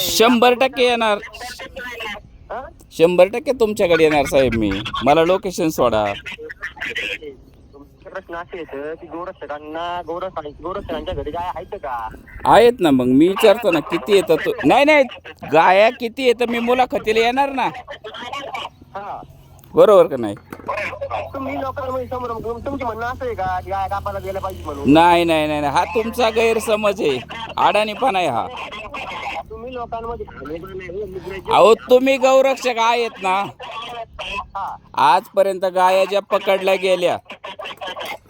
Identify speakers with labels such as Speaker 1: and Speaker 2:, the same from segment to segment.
Speaker 1: शंभर टक्के येणार. शंभर टक्के तुमच्याकडे येणार साहेब मी. मला लोकेशन सोडा.
Speaker 2: प्रश्न असे आहेत की गोरक्षकांना गोरख गोरक्षकांच्या घरी गाय आहेत का
Speaker 1: आहेत ना मग मी विचारतो ना किती येतं तो? नाही नाही गाया किती येतं मी मुलाखतीला येणार ना. बरोबर का नाही?
Speaker 2: तुम्ही लोकांमध्ये समोर तुमची म्हणणं असं आहे का गाय कापायला गेल्या पाहिजे म्हणून
Speaker 1: नाही नाही नाही हा तुमचा गैरसमज आहे. अडाणीपणा आहे हा.
Speaker 2: लोकांमध्ये घाणेरडा नाही, मुजऱ्याची-
Speaker 1: अहो तुम्ही गौरक्षक आहेत ना.
Speaker 2: हा
Speaker 1: आजपर्यंत गाया ज्या पकडल्या गेल्या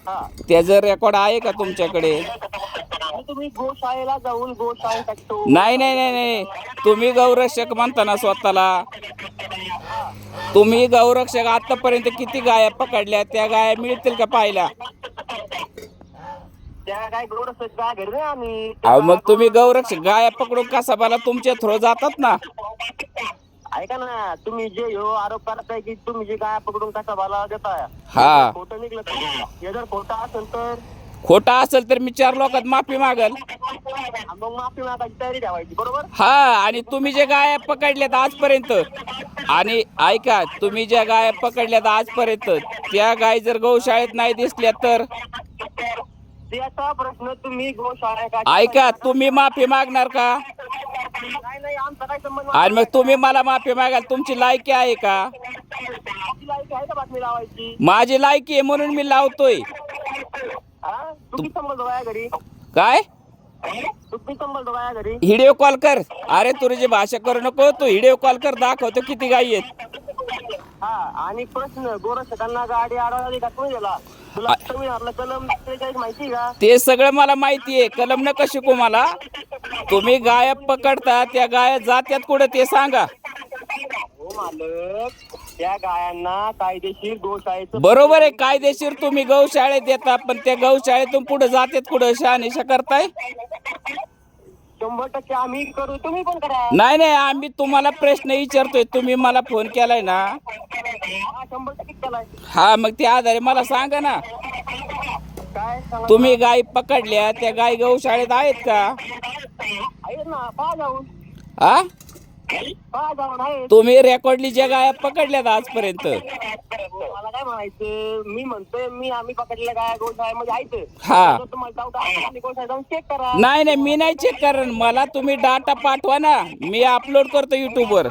Speaker 2: हा.
Speaker 1: त्याचं रेकॉर्ड आहे का तुमच्याकडे?
Speaker 2: आणि तुम्ही गोशाळेला जाऊन गोशाळेसाठी तो
Speaker 1: नाही नाही नाही नाही. तुम्ही गौरक्षक म्हणता ना स्वतःला. तुम्ही गौरक्षक आतापर्यंत किती गाया पकडल्या त्या गाया मिळतील का पाहिला
Speaker 2: त्या गोरक्षक गाय घरी नाही आम्ही.
Speaker 1: अहो मग तुम्ही गौरक्षक गाया पकडून कसाबाला तुमच्या थ्रो जातात ना?
Speaker 2: ऐका ना तुम्ही जे ह्यो आरोप करताय की तुम्ही जे गाय पकडून कसा बाला देताय.
Speaker 1: हा.
Speaker 2: खोटं निघलं तर हे जर खोटं असेल तर
Speaker 1: खोटा असेल तर मी चार लोकात माफी मागल.
Speaker 2: मग माफी मागायची तयारी ठेवायची बरोबर?
Speaker 1: हा आणि तुम्ही जे गाया पकडल्यात आजपर्यंत आणि ऐका तुम्ही ज्या गाया पकडल्यात आजपर्यंत त्या गाय जर गौशाळेत नाही दिसल्या तर
Speaker 2: त्याचा प्रश्न तुम्ही गोशाळा का
Speaker 1: ऐका तुम्ही माफी मागणार का?
Speaker 2: नाही नाही आमचा काय संबंध
Speaker 1: आणि मग तुम्ही मला माफी मागाल तुमची लायकी आहे का?
Speaker 2: आमची लायकी आहे का बातमी लावायची?
Speaker 1: माझी लायकी आहे म्हणून मी लावतोय.
Speaker 2: हा? तुम्ही संबंध बाया घरी.
Speaker 1: काय?
Speaker 2: तुम्ही संबंध बाया घरी.
Speaker 1: व्हिडिओ कॉल कर. अरे तुझी भाषा करू नको. तू व्हिडिओ कॉल कर दाखवतो किती गायी आहेत.
Speaker 2: हा आणि प्रश्न गोरक्षकांना गाडी अडवली का तुम्ही तुला संविधानातलं कलम त्रेचाळीस माहिती आहे का?
Speaker 1: ते सगळं मला माहिती आहे. कलम नका शिकू मला. तुम्ही गाया पकडता त्या गाया जात्यात कुठं ते सांगा.
Speaker 2: हो मालक त्या गायांना कायदेशीर गोशाळेचं
Speaker 1: बरोबर आहे कायदेशीर तुम्ही गौशाळेत देता पण त्या गौशाळेतून पुढे जातात कुठं शहानिशा करताय?
Speaker 2: शंभर टक्के आम्ही करू तुम्ही पण करा.
Speaker 1: नाही नाही आम्ही तुम्हाला प्रश्न विचारतोय. तुम्ही मला फोन केलाय ना.
Speaker 2: हा
Speaker 1: मग त्या आधारे मला सांगा ना.
Speaker 2: काय सांगा
Speaker 1: तुम्ही गाय पकडल्या त्या गाय गौशाळेत आहेत का?
Speaker 2: आहेत ना पहा जाऊन
Speaker 1: हा
Speaker 2: पहा जाऊन आहेत
Speaker 1: तुम्ही रेकॉर्डली ज्या गाया पकडल्यात आजपर्यंत.
Speaker 2: मला काय म्हणायचं? मी म्हणतोय मी आम्ही पकडलेल्या गाया गोशाळेमध्ये आहेत.
Speaker 1: हा.
Speaker 2: जर तुम्हाला डाऊट असेल गोशाळेत जाऊन चेक करा.
Speaker 1: नाही नाही मी नाही चेक करणार मला तुम्ही डाटा पाठवा ना. मी अपलोड करतो युट्यूबवर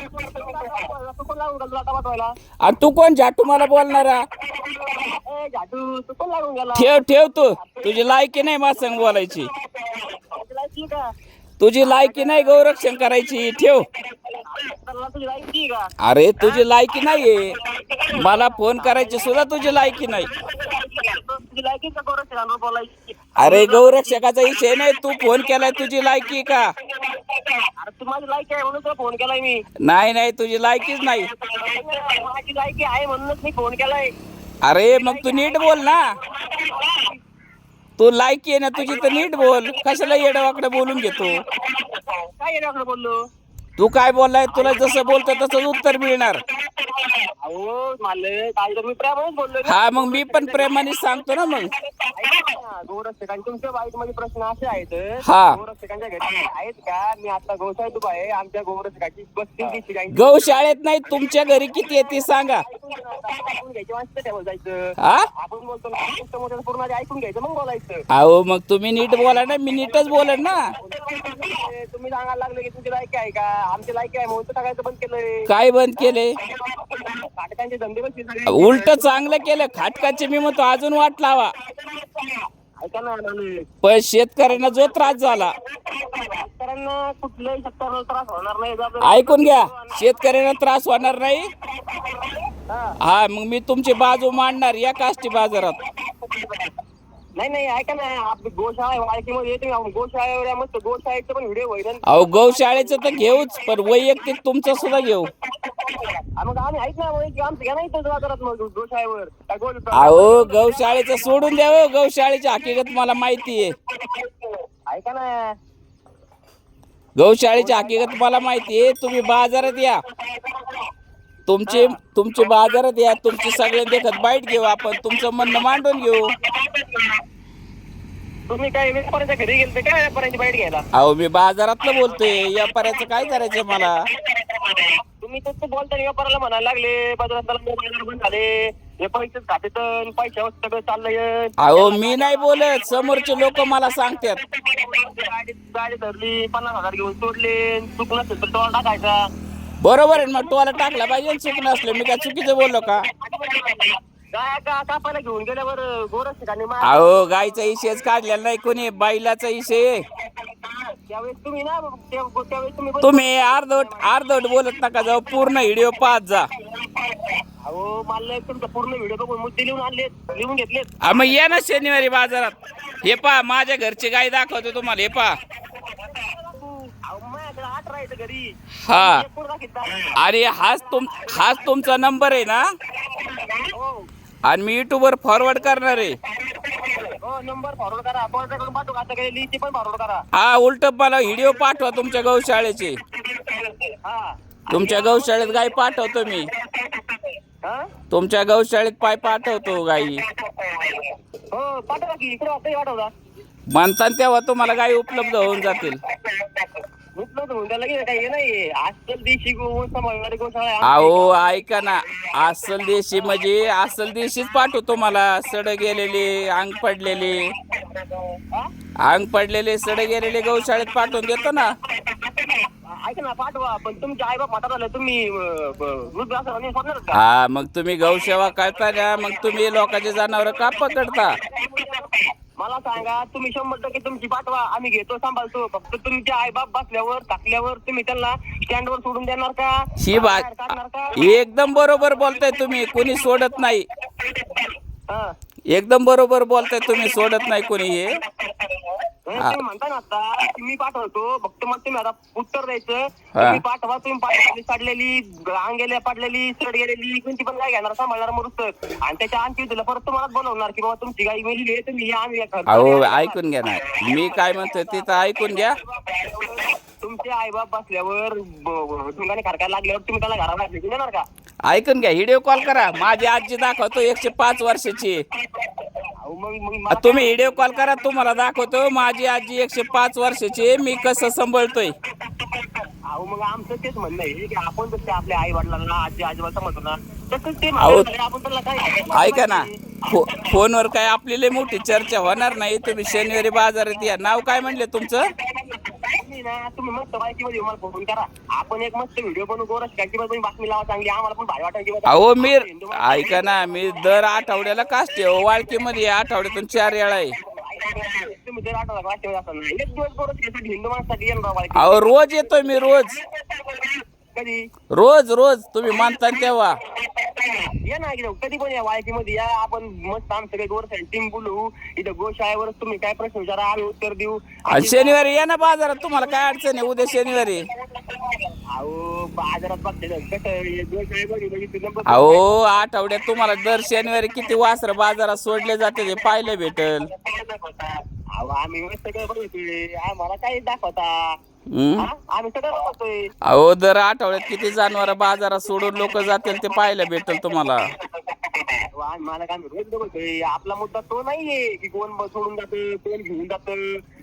Speaker 2: लागून गेला डाटा पाठवायला?
Speaker 1: आणि तू कोण झाटू मला बोलणारा?
Speaker 2: ए झाटू तू पण लागून गेला?
Speaker 1: ठेव ठेव तू. तुझी लायकी नाही माझ संग बोलायची.
Speaker 2: तुझी लायकी का?
Speaker 1: तुझी लायकी नाही गौरक्षण करायची. ठेव.
Speaker 2: तर तुझी लायकी का?
Speaker 1: अरे तुझी लायकी नाहीये. मला फोन करायची सुद्धा तुझी लायकी नाही.
Speaker 2: तुझी लायकी का गोरक्षकांवर बोलायची?
Speaker 1: अरे गौरक्षकाचा विषय नाही. तू फोन केलाय तुझी लायकी का?
Speaker 2: अरे तू माझी लायकी आहे म्हणून तुला फोन केलाय मी.
Speaker 1: नाही नाही तुझी लायकीच नाही.
Speaker 2: माझी लायकी आहे म्हणूनच मी फोन केलाय.
Speaker 1: अरे मग तू नीट बोल ना. तू लायकी आहे ना तुझी तर नीट बोल. कशाला येडवाकडे बोलून घेतो?
Speaker 2: काय येण्याकडे बोललो?
Speaker 1: तू काय बोललाय? तुला जसं बोलतो तसंच उत्तर मिळणार.
Speaker 2: अहो मालक काय तर मी प्रेमानेच बोललो. ना.
Speaker 1: हा मग मी पण प्रेमाने सांगतो ना मग.
Speaker 2: ऐका गोरक्षकांचे तुमच्या बाईकमध्ये प्रश्न असे आहेत.
Speaker 1: हा.
Speaker 2: गोरक्षकांच्या घरी आहेत का? मी आता उभा आहे. आमच्या गोरक्षकाची बत्तीस दिवशी गायची
Speaker 1: गौशाळेत नाही तुमच्या घरी किती येते सांगा.
Speaker 2: ऐकून घ्यायची जायचं
Speaker 1: हा?
Speaker 2: आपण बोलतो ना, समोरच्याचं पूर्ण आधी ऐकून घ्यायचं मग बोलायचं.
Speaker 1: अहो मग तुम्ही नीट बोला ना मी नीटच बोलन ना.
Speaker 2: ते तुम्ही सांगायला लागले की तुमची लायकी आहे का? आमची लायकी आहे म्हणून तर टाकायचं बंद केलंय.
Speaker 1: काय बंद केले
Speaker 2: फाटकांचे धंदे पण सगळे
Speaker 1: उलट चांगलं केलं. खाटकाचे मी म्हणतो अजून वाट लावा.
Speaker 2: ऐका ना.
Speaker 1: पण शेतकऱ्यांना जो त्रास झाला.
Speaker 2: शेतकऱ्यांना कुठल्याही शेतकऱ्याला त्रास होणार नाही. जर-
Speaker 1: ऐकून घ्या. शेतकऱ्यांना त्रास होणार नाही.
Speaker 2: हा.
Speaker 1: हा मग मी तुमची बाजू मांडणार या काष्टी बाजारात.
Speaker 2: नाही नाही ऐका ना आपली गोशाळा वाळकीमध्ये येते गोशाळेवर मस्त गोशाळेचे पण व्हिडिओ व्हायरल
Speaker 1: अहो गौशाळेचं तर घेऊच पण वैयक्तिक तुमचं सुद्धा घेऊ.
Speaker 2: मग आम्ही ऐक ना आमचं घ्या नाही तो बाजारात मग गोशाळेवर. काय गोल
Speaker 1: अहो गौशाळेचं सोडून द्या हो गौशाळेची हकीकत मला माहिती आहे.
Speaker 2: ऐका ना.
Speaker 1: गौशाळेची हकीकत मला माहिती आहे तुम्ही बाजारात या. तुमचे तुमचे बाजारात या तुमची सगळे देखत बाईट घेऊ आपण तुमचं म्हणणं मांडून घेऊ.
Speaker 2: तुम्ही काय व्यापाऱ्याच्या घरी गेलते काय व्यापाऱ्यांची बाईट घ्यायला?
Speaker 1: अहो मी बाजारातलं बोलतोय. व्यापाऱ्याचं काय करायचं मला?
Speaker 2: तुम्ही तसं बोलताना व्यापाराला म्हणायला लागले बाजारात मोबाईल बंद झाले. हे पैसेच खाते तर पैशावर सगळं चाललंय.
Speaker 1: अहो मी नाही बोलत. समोरचे लोक मला सांगतात.
Speaker 2: गाडी गाडी धरली पन्नास हजार घेऊन सोडले. तर टोल टाकायचा.
Speaker 1: बरोबर आहे मग टोला टाकला पाहिजे चुक नसलं. मी काय चुकीचं बोललो का?
Speaker 2: काय का कापायला घेऊन गेल्यावर गोरच ठिकाणी मार
Speaker 1: अहो गायचा इशेच काढलेला नाही कोणी बैलाचा इशे.
Speaker 2: त्यावेळेस तुम्ही ना त्या- त्यावेळेस तुम्ही
Speaker 1: तुम्ही अर्धवट अर्धवट बोलत नका जाऊ पूर्ण व्हिडिओ पाहत जा.
Speaker 2: अहो मला तुमचा पूर्ण व्हिडिओ बघून मुद्दे लिहून आणले लिहून घेतलेत.
Speaker 1: हा, मग या ना शनिवारी बाजारात. हे पा माझ्या घरची गाय दाखवतो तुम्हाला हे पा
Speaker 2: अहो माझ्याकडे आठ राहायचं घरी.
Speaker 1: हा.
Speaker 2: एक.
Speaker 1: आणि हाच तुम हाच तुमचा नंबर आहे ना? आणि मी युट्यूबवर फॉरवर्ड करणार आहे.
Speaker 2: हो नंबर फॉरवर्ड करा. कोणाकडून पाठवू का? आता काही लिहिची पण फॉरवर्ड करा.
Speaker 1: हा उलट मला व्हिडिओ पाठवा तुमच्या गौशाळेचे.
Speaker 2: हा.
Speaker 1: तुमच्या गौशाळेत गाय पाठवतो मी.
Speaker 2: हा?
Speaker 1: तुमच्या गौशाळेत पाय पाठवतो गाई.
Speaker 2: हो पाठवा की. इकडे वाटतं पाठवता
Speaker 1: म्हणता तेव्हा तुम्हाला गाई उपलब्ध होऊन जातील. अहो ऐका ना. अस्सल देशी म्हणजे अस्सल देशीच पाठवतो मला. सड गेलेले अंग पडलेले? अंग पडलेले सड गेलेले गौशाळेत पाठवून देतो ना. हा मग तुम्ही गौसेवा करता ना मग तुम्ही लोकांचे जनावर का पकडता?
Speaker 2: मला सांगा तुम्ही शंभर टक्के तुमची पाठवा आम्ही घेतो सांभाळतो. फक्त तुमचे आई बाप बसल्यावर टाकल्यावर तुम्ही त्यांना स्टँडवर सोडून देणार का?
Speaker 1: ही बात
Speaker 2: बाहेर काढणार का?
Speaker 1: एकदम बरोबर बोलताय तुम्ही कोणी सोडत नाही.
Speaker 2: हा.
Speaker 1: एकदम बरोबर बोलताय तुम्ही सोडत नाही कोणी हे.
Speaker 2: तुम्ही म्हणता ना आता की मी पाठवतो फक्त मग तुम्ही आता उत्तर द्यायचं. तुम्ही पाठवा तुम्ही पाठवली काढलेली अंगेल्या पाडलेली सड गेलेली कोणती पण काय घेणार? सांभाळणार मग आणि त्याच्या आणखी तुला परत तुम्हालाच बनवणार की बाबा तुमची गाई मेली आहे तुम्ही या आम्ही
Speaker 1: अहो. ऐकून घ्या ना. मी काय म्हणतोय तिथं ऐकून घ्या.
Speaker 2: तुमचे आई बाप बसल्यावर ढुंगाने खरकायला लागल्यावर तुम्ही त्याला घराला फेकून देणार का?
Speaker 1: ऐकून घ्या व्हिडिओ कॉल करा. माझी आजी दाखवतो एकशे पाच वर्षाची.
Speaker 2: मग
Speaker 1: तुम्ही व्हिडिओ कॉल करा तुम्हाला दाखवतो. माझी आजी एकशे पाच वर्षाची मी कसं सांभाळतोय?
Speaker 2: अहो मग आमचं तेच म्हणणं आहे की आपण जसे आपल्या आई वडिलांना आजी आजोबा समजतो ना तसंच ते
Speaker 1: अहो,
Speaker 2: म्हणतात, आपण त्याला काय
Speaker 1: ऐका ना. फो फोनवर काय आपली लय मोठी चर्चा होणार नाही. तुम्ही शनिवारी बाजारात या. नाव काय म्हणले तुमचं?
Speaker 2: नाही ना. तुम्ही मस्त माहितीमध्ये मला फोन करा. आपण एक मस्त व्हिडिओ बनवू. गोरस तुम्ही बातमी लावा चांगली. आम्हाला पण भारी वाटायची
Speaker 1: अहो मी ऐका ना मी दर आठवड्याला कासते हो वाळकीमध्ये आठवड्यातून चार वेळा आहे.
Speaker 2: तुम्ही जर आठवला वाटते असं नाही एक दिवस गोरस यासाठी हिंदू माणसासाठी येणार बाबा
Speaker 1: अहो रोज येतोय मी रोज.
Speaker 2: कधी?
Speaker 1: रोज रोज. तुम्ही मानता तेव्हा.
Speaker 2: या ना इकडे कधी पण या वाळकीमध्ये या आपण मस्त आमचं काही गोरस टीम बोलू. इथं गोशाळेवर तुम्ही काय प्रश्न विचारा आम्ही उत्तर देऊ.
Speaker 1: शनिवारी या ना बाजारात तुम्हाला काय अडचण आहे उद्या शनिवारी?
Speaker 2: अहो बाजारात बघते
Speaker 1: अहो आठवड्यात तुम्हाला दर शनिवारी किती वासर बाजारात सोडले जाते ते पाहायला भेटल.
Speaker 2: अहो आम्ही मस्त सगळं बघतोय आम्हाला काही दाखवता?
Speaker 1: हम्म?
Speaker 2: आम्ही
Speaker 1: अहो दर आठवड्यात किती जनावर बाजारात सोडून लोक जातील ते पाहायला भेटल तुम्हाला.
Speaker 2: अहो, आम्ही मला काय रोज बघतोय आपला मुद्दा तो नाहीये की कोण ब- सोडून जात कोण घेऊन जात.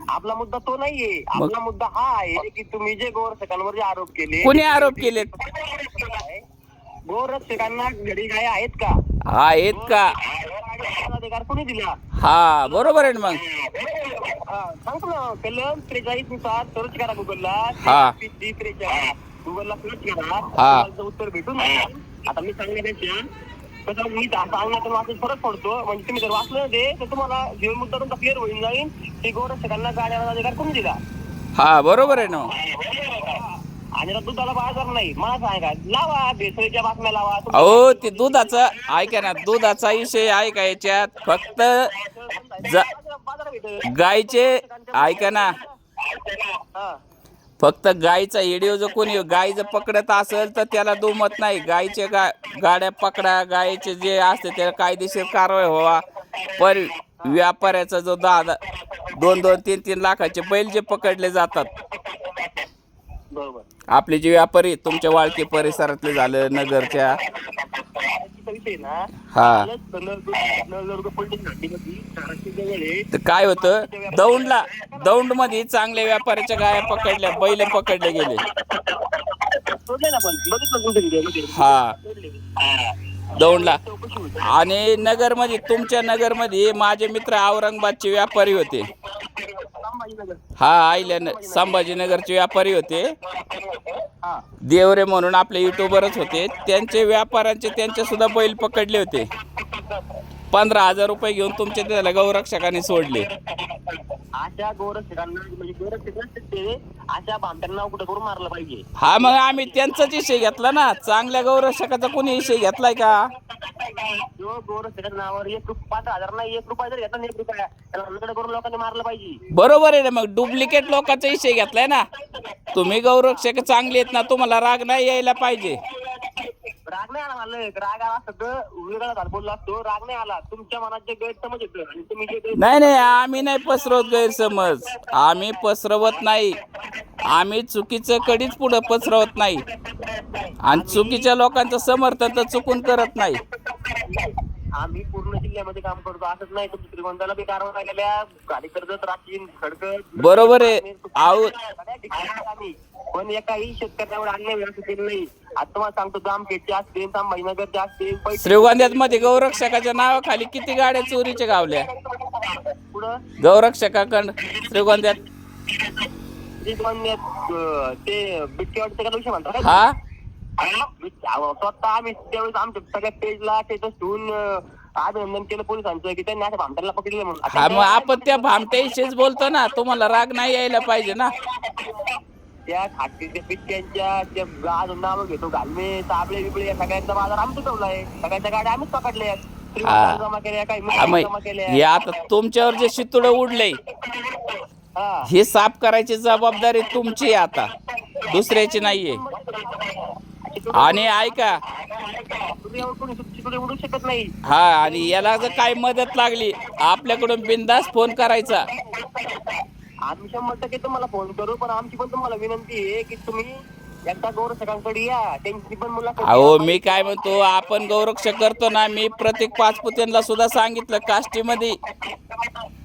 Speaker 2: आपला मुद्दा तो नाहीये. आपला मुद्दा हा आहे की तुम्ही जे गोरक्षकांवर जे आरोप केले
Speaker 1: कोणी आरोप केलेत
Speaker 2: गोरक्षकांना घडी गाय आहेत का?
Speaker 1: आहेत का?
Speaker 2: अधिकार कोणी दिला?
Speaker 1: हा बरोबर आहे ना मग.
Speaker 2: सांगतो ना कलम त्रेचाळीसनुसार सर्च करा गुगलला
Speaker 1: हा.
Speaker 2: गुगलला सर्च करा.
Speaker 1: हा.
Speaker 2: तुम्हाला उत्तर भेटून जाईल. आता मी सांगण्यापेक्षा कसं मी सा- सांगण्यातून वाचून फरक पडतो. म्हणजे तुम्ही जर वाचलं ते तर तुम्हाला जे मुद्दा तुमचा क्लिअर होऊन जाईल. की गोरक्षकांना गाड्याला अधिकार कोणी दिला.
Speaker 1: हा बरोबर आहे ना.
Speaker 2: आणि आता दुधाला बाजार नाही. मला सांगा लावा भेसळीच्या बातम्या लावा.
Speaker 1: अहो ते दुधाचं ऐका ना दुधाचा विषय आहे का याच्यात? फक्त ज-. गायचे ऐका ना. फक्त गायचा व्हिडिओ जर कोणी गाय जर पकडत असेल तर त्याला दुमत नाही. गायचे गा गाड्या पकडा गायचे जे असते त्याला कायदेशीर कारवाई व्हावा. पण व्यापाऱ्याचा जो दहा दोन दोन तीन तीन लाखाचे बैल जे पकडले जातात. आपले जे व्यापारी तुमच्या वाळकी परिसरातले झालं नगरच्या
Speaker 2: ना
Speaker 1: हा
Speaker 2: जवळ आहे
Speaker 1: तर काय होतं दौंडला दौंडमध्ये चांगल्या व्यापाऱ्याच्या गाया पकडल्या बैल पकडले गेले
Speaker 2: सोडले ना पण बघितलं तुमच्या व्हिडिओमध्ये.
Speaker 1: हा
Speaker 2: सोडले.
Speaker 1: दौंडला
Speaker 2: चौकशी होती.
Speaker 1: आणि नगरमध्ये तुमच्या नगरमध्ये माझे मित्र औरंगाबादचे व्यापारी होते
Speaker 2: संभाजीनगर.
Speaker 1: हा आईल्या संभाजीनगरचे व्यापारी होते देवरे म्हणून आपले युट्यूबरच होते. त्यांचे व्यापाऱ्यांचे त्यांचे सुद्धा बैल पकडले होते. पंधरा हजार रुपये घेऊन तुमच्या त्याला गौरक्षकांनी सोडले.
Speaker 2: अशा गोरक्षकांना म्हणजे गोरक्षक नसतात ते अशा भामट्यांना कुठं करून मारलं पाहिजे?
Speaker 1: हा मग आम्ही त्यांचाच विषय घेतला ना. चांगल्या गौरक्षकाचा कोणी विषय घेतलाय का?
Speaker 2: नावावर एक पाच हजार नाही एक रुपया जर घेतला ना एक रुपया. त्याला नकडे करून लोकांनी मारलं पाहिजे.
Speaker 1: बरोबर आहे ना मग डुप्लिकेट लोकांचा विषय घेतलाय ना. तुम्ही गौरक्षक चांगले आहेत ना तुम्हाला राग नाही यायला पाहिजे.
Speaker 2: राग नाही आला मला राग आला सगळं वेगळा झाला बोलला असतो राग नाही आला. तुमच्या मनात जे गैरसमज येतं आणि तुम्ही जे गैर-
Speaker 1: नाही नाही आम्ही नाही पसरवत गैरसमज. आम्ही पसरवत नाही. आम्ही चुकीचं कधीच पुढं पसरवत नाही. आणि चुकीच्या लोकांचं समर्थन तर चुकून करत नाही.
Speaker 2: आम्ही पूर्ण जिल्ह्यामध्ये काम करतो. असंच नाही तुमच्या श्रीगोंदाला बी कारवाई केल्या. गाडी कर्जत राशीन खडकत.
Speaker 1: बरोबर आहे.
Speaker 2: आम्ही पण एकाही शेतकऱ्यावर अन्याय व्यवस्थित केलं नाही. आता तुम्हाला सांगतो जामखेडचे असतील संभाजीनगरचे असतील पैसे
Speaker 1: श्रीगोंद्यात मध्ये गौरक्षकाच्या नावाखाली किती गाड्या चोरीच्या गावल्या?
Speaker 2: पुढं?
Speaker 1: गौरक्षकाकडं श्रीगोंद्यात.
Speaker 2: श्रीगोंद्यात अं, ते बिटकेवाडीचं का विषय म्हणतात?
Speaker 1: हा?
Speaker 2: स्वतः आम्ही त्यावेळेस आमच्या सगळ्या पेजला स्टेटस ठेवून अभिनंदन केलं पोलिसांचं की त्यांनी अशा भामट्याला पकडले म्हणून.
Speaker 1: हा मग आपण त्या भामट्याविषयीच बोलतो ना तुम्हाला राग नाही यायला पाहिजे ना.
Speaker 2: त्या खाटीच्या पिच्च्यांच्या त्या गाज नावं घेतो घालमे साबळे बिबळे या सगळ्यांचा बाजार आम्ही ठेवलाय सगळ्यांच्या गाड्या आम्हीच पकडल्या
Speaker 1: हा.
Speaker 2: जमा केल्या काही
Speaker 1: हा,
Speaker 2: मुली
Speaker 1: मग
Speaker 2: जमा केल्या.
Speaker 1: हे आता तुमच्यावर जे शितुडं उडलंय
Speaker 2: हा.
Speaker 1: हे साफ करायची जबाबदारी तुमची आहे आता. दुसऱ्याची नाहीये. आणि ऐका. हा आणि याला जर काय मदत लागली आपल्याकडून बिंदास फोन करायचा.
Speaker 2: आम्ही शंभर टक्के तुम्हाला फोन करू पण आमची पण तुम्हाला विनंती आहे की तुम्ही.
Speaker 1: अहो मी काय म्हणतो आपण गौरक्षक करतो ना मी प्रत्येक पाचपुत्यांना सुद्धा सांगितलं काष्टीमध्ये.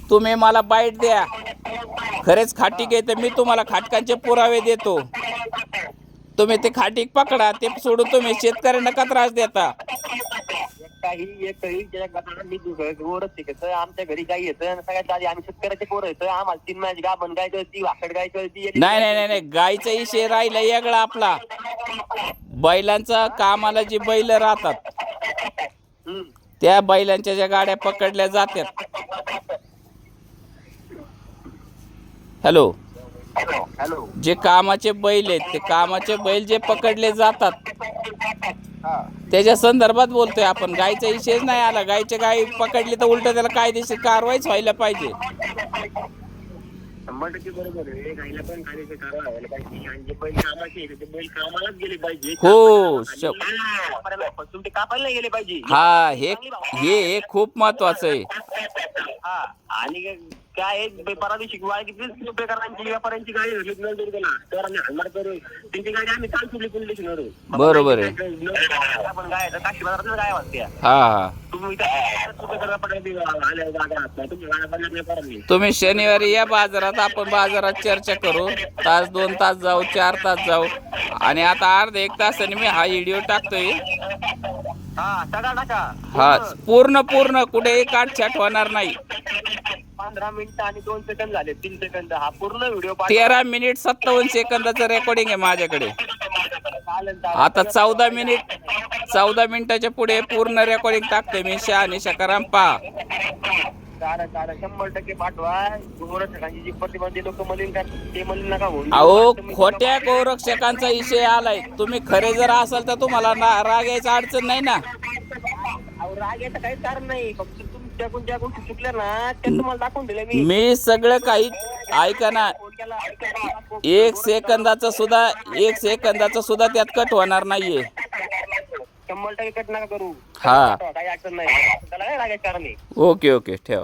Speaker 1: तुम्ही मला बाईट द्या. खरेच आहे तर मी तुम्हाला खाटकांचे पुरावे देतो. तुम्ही ते खाटीक पकडा ते सोडून तुम्ही शेतकऱ्यांना का त्रास देता?
Speaker 2: काही एकही मी शिकायचं आमच्या घरी काही येतं सगळ्यात आधी आम्ही शेतकऱ्याचे पोरं येतं आम्हाला तीन मॅच गाभण गाय कळती वाकड गाय कळती
Speaker 1: नाही नाही नाही नाही गायचा विषय राहिला वेगळा आपला. बैलांचा कामाला जी बैल राहतात. त्या बैलांच्या ज्या गाड्या पकडल्या जातात हॅलो.
Speaker 2: हॅलो
Speaker 1: जे कामाचे बैल आहेत ते कामाचे बैल जे पकडले जातात
Speaker 2: हा.
Speaker 1: त्याच्या संदर्भात बोलतोय आपण. गायचा विषयच नाही आला. गायचे गाय पकडली तर उलट त्याला कायदेशीर कारवाईच व्हायला पाहिजे.
Speaker 2: शंभर टक्के बरोबर आहे. गायला पण कायदेशीर कारवाई व्हायला पाहिजे. आणि जे बैल कामाचे आहेत, ते बैल कामालाच गेले पाहिजे.
Speaker 1: हो श-
Speaker 2: आणि फसून ते कापायला नाही गेले पाहिजे.
Speaker 1: हा हे हे हे खूप महत्वाचं आहे.
Speaker 2: हा आणि काय आहे, परवादिवशी वाय किती बेकारांची व्यापाऱ्यांची गाडी होती नळदुर्गला तर हलमार करून त्यांची गाडी आम्ही काल सोडली पोलीस स्टेशनवरून
Speaker 1: बरोबर आहे.
Speaker 2: आपण काय काशी वाजते
Speaker 1: हा हा.
Speaker 2: तुम्ही तुम्ही करा
Speaker 1: शनिवारी या बाजारात आपण बाजारात चर्चा करू. तास दोन तास जाऊ चार तास जाऊ. आणि आता अर्धा एक तासाने मी हा व्हिडिओ टाकतोय.
Speaker 2: हा
Speaker 1: हा पूर्ण पूर्ण कुठेही काटछाट होणार नाही.
Speaker 2: पंधरा मिनिटं आणि दोन सेकंद झाले तीन सेकंद हा पूर्ण व्हिडिओ
Speaker 1: तेरा मिनिट सत्तावन्न सेकंदाचं रेकॉर्डिंग आहे माझ्याकडे.
Speaker 2: चालेल
Speaker 1: आता चौदा मिनिट चौदा मिनिटाच्या पुढे पूर्ण रेकॉर्डिंग टाकतोय मी शहाणी शकाराम पहा.
Speaker 2: चालेल चालेल शंभर टक्के पाठवा. गोरक्षकांची जी प्रतिबंधी लोक मलिन करतात ते मलिन नका होऊ.
Speaker 1: अहो खोट्या गौरक्षकांचा विषय आलाय. तुम्ही खरे जर असाल तर तुम्हाला ना राग यायचं अडचण नाही ना.
Speaker 2: अहो, राग याचं काहीच कारण नाही. फक्त ज्या गोष्टी चुकल्या ना त्या तुम्हाला दाखवून दिल्या मी.
Speaker 1: मी सगळं काही ऐका ना.
Speaker 2: ऐका.
Speaker 1: एक सेकंदाचा सुद्धा एक सेकंदाचा सुद्धा त्यात कट होणार नाहीये.
Speaker 2: शंभर टक्के कट नका करू.
Speaker 1: हा.
Speaker 2: काही अडचण नाही. त्याला काय लागायचं कारण नाही
Speaker 1: ओके ओके ठेवा.